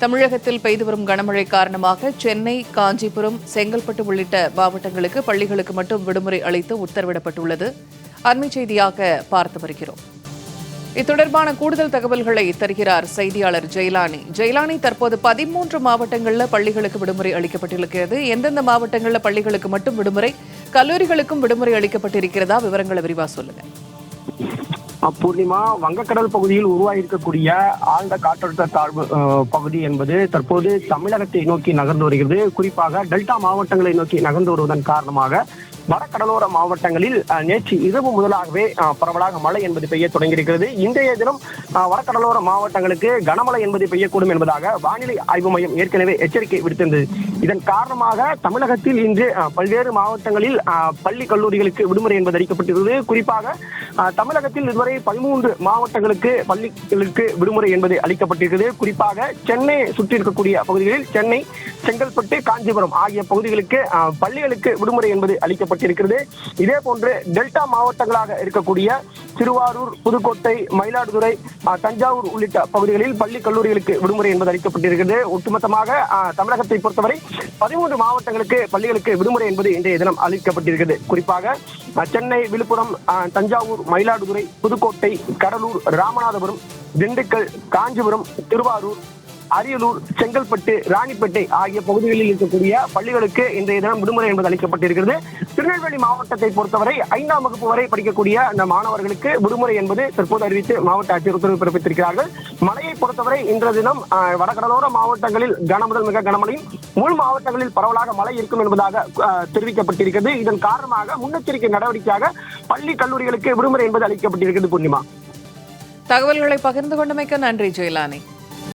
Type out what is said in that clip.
தமிழகத்தில் பெய்து வரும் கனமழை காரணமாக சென்னை காஞ்சிபுரம் செங்கல்பட்டு உள்ளிட்ட மாவட்டங்களுக்கு பள்ளிகளுக்கு மட்டும் விடுமுறை அளித்து உத்தரவிடப்பட்டுள்ளது. அண்மை செய்தியாக பார்த்து வருகிறோம். இத்தொடர்பான கூடுதல் தகவல்களை தருகிறார் செய்தியாளர் ஜெயலானி. ஜெயலானி தற்போது பதிமூன்று மாவட்டங்களில் பள்ளிகளுக்கு விடுமுறை அளிக்கப்பட்டிருக்கிறது. எந்தெந்த மாவட்டங்களில் பள்ளிகளுக்கு மட்டும் விடுமுறை கல்லூரிகளுக்கும் விடுமுறை அளிக்கப்பட்டிருக்கிறதா? விவரங்களை விரிவா சொல்லுங்க. பூர்ணிமா வங்கக்கடல் பகுதியில் உருவாகியிருக்கக்கூடிய ஆழ்ந்த காற்றழுத்த தாழ்வு பகுதி என்பது தற்போது தமிழகத்தை நோக்கி நகர்ந்து வருகிறது. குறிப்பாக டெல்டா மாவட்டங்களை நோக்கி நகர்ந்து வருவதன் காரணமாக வடகடலோர மாவட்டங்களில் நேற்று இரவு முதலாகவே பரவலாக மழை என்பது பெய்ய தொடங்கியிருக்கிறது. இன்றைய தினம் வடகடலோர மாவட்டங்களுக்கு கனமழை என்பது பெய்யக்கூடும் என்பதாக வானிலை ஆய்வு மையம் ஏற்கனவே எச்சரிக்கை விடுத்திருந்தது. இதன் காரணமாக தமிழகத்தில் இன்று பல்வேறு மாவட்டங்களில் பள்ளி கல்லூரிகளுக்கு விடுமுறை என்பது அளிக்கப்பட்டிருக்கிறது. குறிப்பாக தமிழகத்தில் இதுவரை பதிமூன்று மாவட்டங்களுக்கு பள்ளிகளுக்கு விடுமுறை என்பது அளிக்கப்பட்டிருக்கிறது. குறிப்பாக சென்னை சுற்றி இருக்கக்கூடிய பகுதிகளில் சென்னை செங்கல்பட்டு காஞ்சிபுரம் ஆகிய பகுதிகளுக்கு பள்ளிகளுக்கு விடுமுறை என்பது அளிக்கப்பட்டிருக்கிறது. இதே போன்று டெல்டா மாவட்டங்களாக இருக்கக்கூடிய திருவாரூர் புதுக்கோட்டை மயிலாடுதுறை தஞ்சாவூர் உள்ளிட்ட பகுதிகளில் பள்ளி கல்லூரிகளுக்கு விடுமுறை என்பது அளிக்கப்பட்டிருக்கிறது. ஒட்டுமொத்தமாக தமிழகத்தை பொறுத்தவரை பதிமூன்று மாவட்டங்களுக்கு பள்ளிகளுக்கு விடுமுறை என்பது இன்றைய தினம் அளிக்கப்பட்டிருக்கிறது. குறிப்பாக சென்னை விழுப்புரம் தஞ்சாவூர் மயிலாடுதுறை புதுக்கோட்டை கடலூர் ராமநாதபுரம் திண்டுக்கல் காஞ்சிபுரம் திருவாரூர் அரியலூர் செங்கல்பட்டு ராணிப்பேட்டை ஆகிய பகுதிகளில் இருக்கக்கூடிய பள்ளிகளுக்கு இன்றைய தினம் விடுமுறை என்பது அளிக்கப்பட்டிருக்கிறது. திருநெல்வேலி மாவட்டத்தை பொறுத்தவரை ஐந்தாம் வகுப்பு வரை படிக்கக்கூடிய அந்த மாணவர்களுக்கு விடுமுறை என்பது தற்போது அறிவித்து மாவட்ட ஆட்சியர் உத்தரவு பிறப்பித்திருக்கிறார்கள். மழையை பொறுத்தவரை இன்றைய தினம் ஆஹ், வடகடலோர மாவட்டங்களில் கனமுதல் மிக கனமழையும் உள் மாவட்டங்களில் பரவலாக மழை இருக்கும் என்பதாக தெரிவிக்கப்பட்டிருக்கிறது. இதன் காரணமாக முன்னெச்சரிக்கை நடவடிக்கையாக பள்ளி கல்லூரிகளுக்கு விடுமுறை என்பது அளிக்கப்பட்டிருக்கிறது பூர்ணிமா. தகவல்களை பகிர்ந்து கொண்டமைக்க நன்றி ஜெயலானி.